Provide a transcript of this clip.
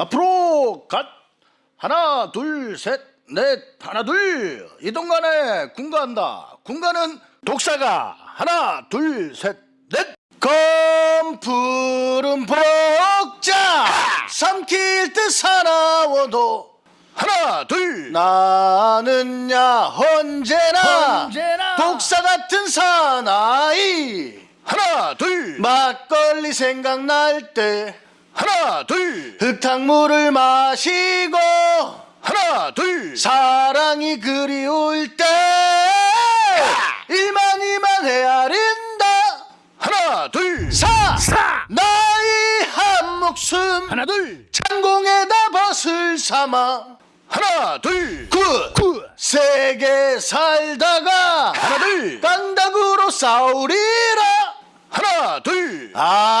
앞으로 갓! 하나 둘 셋 넷 하나 둘! 이 동간에 군가한다. 군가는 독사가 하나 둘 셋 넷! 검푸른 복자! 삼킬 듯 사나워도 하나 둘! 나는야 언제나, 언제나! 독사 같은 사나이! 하나 둘! 막걸리 생각날 때 하나 둘. 흙탕물을 마시고 하나 둘. 사랑이 그리울 때 일만 이만 헤아린다. 하나 둘사! 사! 나의 한 목숨 하나 둘. 창공에다 벗을 삼아. 하나 둘굿 구. 세게 살다가 하나 둘. 깡다구로 싸우리라. 하나 둘아